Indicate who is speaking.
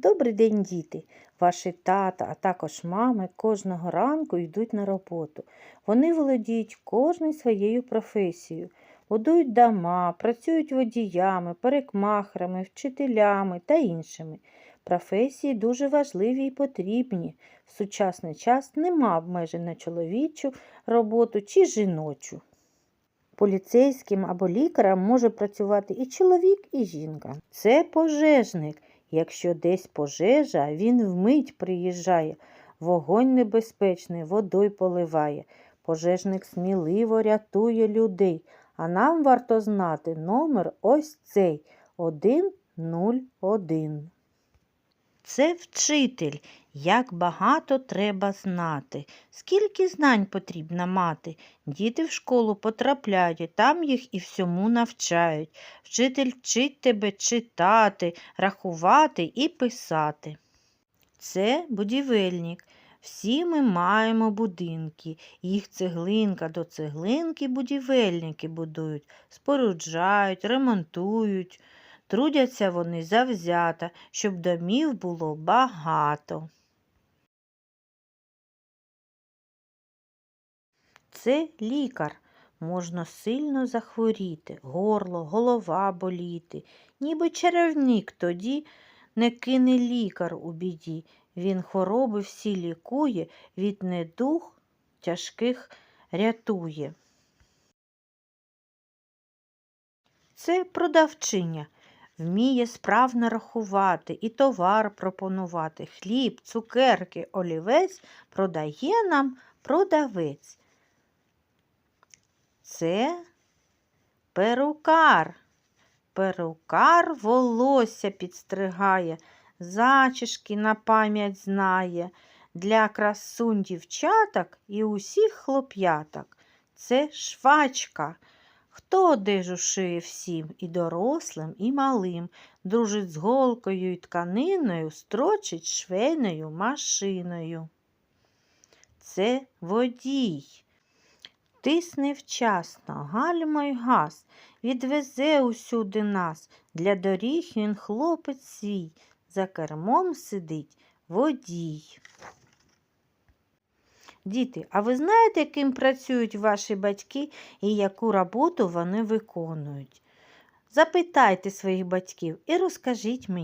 Speaker 1: Добрий день, діти! Ваші тата, а також мами кожного ранку йдуть на роботу. Вони володіють кожною своєю професією, будують дома, працюють водіями, перекмахерами, вчителями та іншими. Професії дуже важливі і потрібні. В сучасний час нема обмежень на чоловічу роботу чи жіночу. Поліцейським або лікарем може працювати і чоловік, і жінка. Це пожежник. Якщо десь пожежа, він вмить приїжджає. Вогонь небезпечний, водою поливає. Пожежник сміливо рятує людей. А нам варто знати номер ось цей 101. Це вчитель. Як багато треба знати. Скільки знань потрібно мати. Діти в школу потрапляють, там їх і всьому навчають. Вчитель вчить тебе читати, рахувати і писати. Це будівельник. Всі ми маємо будинки. Їх цеглинка до цеглинки будівельники будують, споруджають, ремонтують. Трудяться вони завзято, щоб домів було багато. Це лікар. Можна сильно захворіти, горло, голова боліти. Ніби чарівник тоді не кине лікар у біді. Він хвороби всі лікує, від недуг тяжких рятує. Це продавчиня. Вміє справно рахувати і товар пропонувати. Хліб, цукерки, олівець продає нам продавець. Це перукар. Перукар волосся підстригає, зачіски на пам'ять знає. Для красунь дівчаток і усіх хлоп'яток. Це швачка. Хто одежу шиє всім, і дорослим, і малим, дружить з голкою і тканиною, строчить швейною машиною. Це водій. Тисне вчасно, гальма й газ, відвезе усюди нас. Для доріг він хлопець свій, за кермом сидить водій. Діти, а ви знаєте, яким працюють ваші батьки і яку роботу вони виконують? Запитайте своїх батьків і розкажіть мені.